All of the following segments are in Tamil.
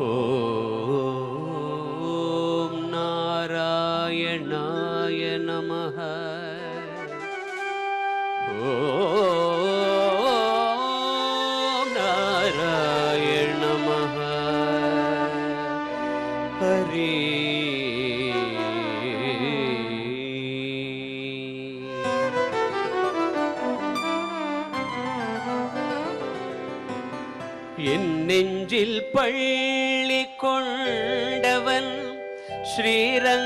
ॐ नारायणाय नमः। ॐ நெஞ்சில் பள்ளி கொண்டவன் ஸ்ரீரங்கநாயகன்.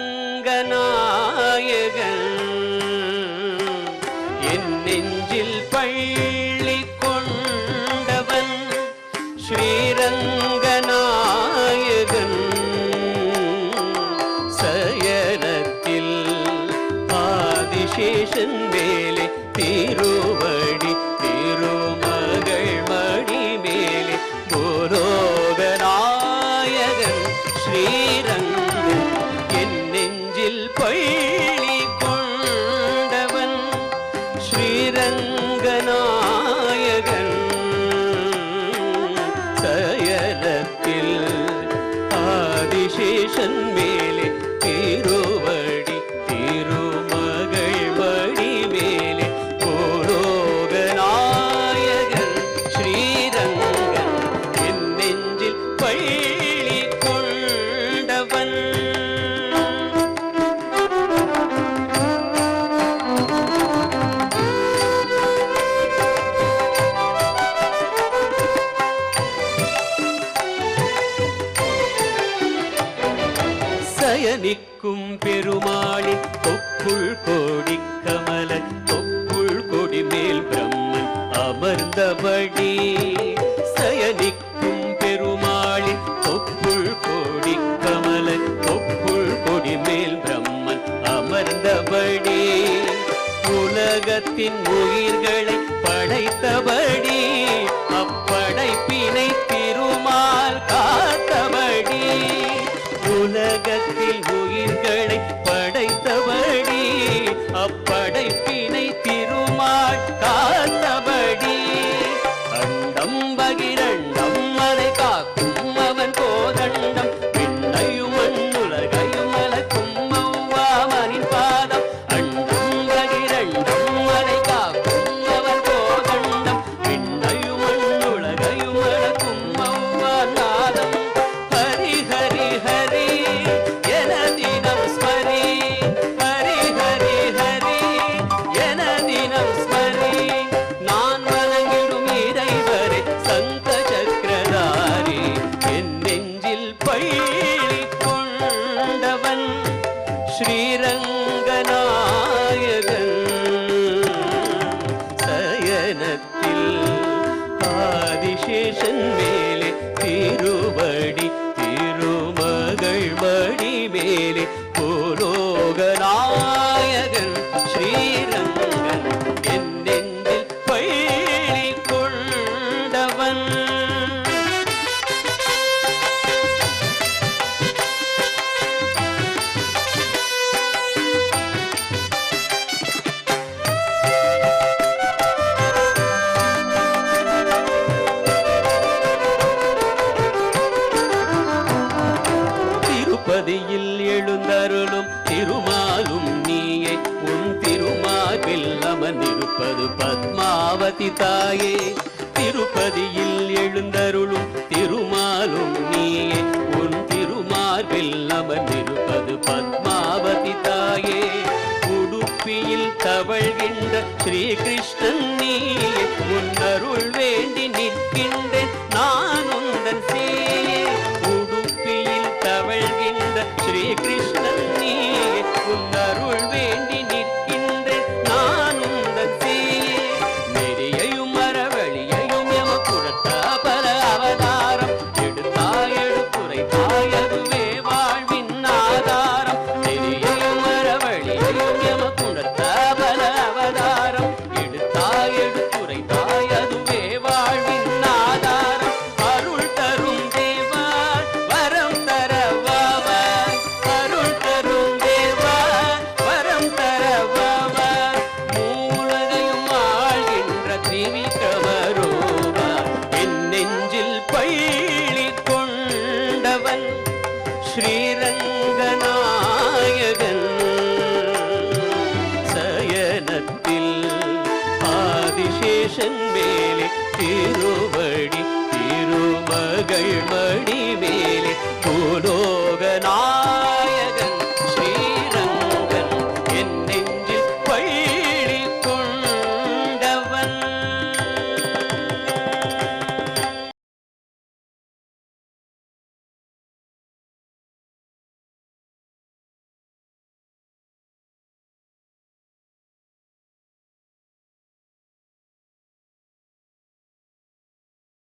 என் நெஞ்சில் பள்ளி கொண்டவன் ஸ்ரீரங்கநாயகன். சயனத்தில் ஆதிசேஷன் வேலை திருவடி சயனத்தில் ஆதிசேஷன் மேலே பயனிக்கும் பெருமாளி தொப்புள் கோடி கமல தொப்புள் கொடி மேல் பிரம்மன் அமர்ந்தபடி. சயனிக்கும் பெருமாளி தொப்புள் கோடி கமல தொப்புள் கொடி மேல் பிரம்மன் அமர்ந்தபடி. உலகத்தின் உயிர்களை படைத்தபடி அப்படைப்பினை மேலே பூலோகநாயகன் இருப்பது பத்மாவதி தாயே. திருப்பதியில் எழுந்தருளும் திருமாலும் நீயே. உன் திருமார்பில் அமர்ந்திருப்பது பத்மாவதி தாயே. உடுப்பியில் தவழ்கின்ற ஸ்ரீகிருஷ்ணன் நீயே. உன் அருள் வேண்டி நிற்கின்றேன் நானும் தேசன் மேலே திருவடி திருமகள் மடி மேலே கோலோகனா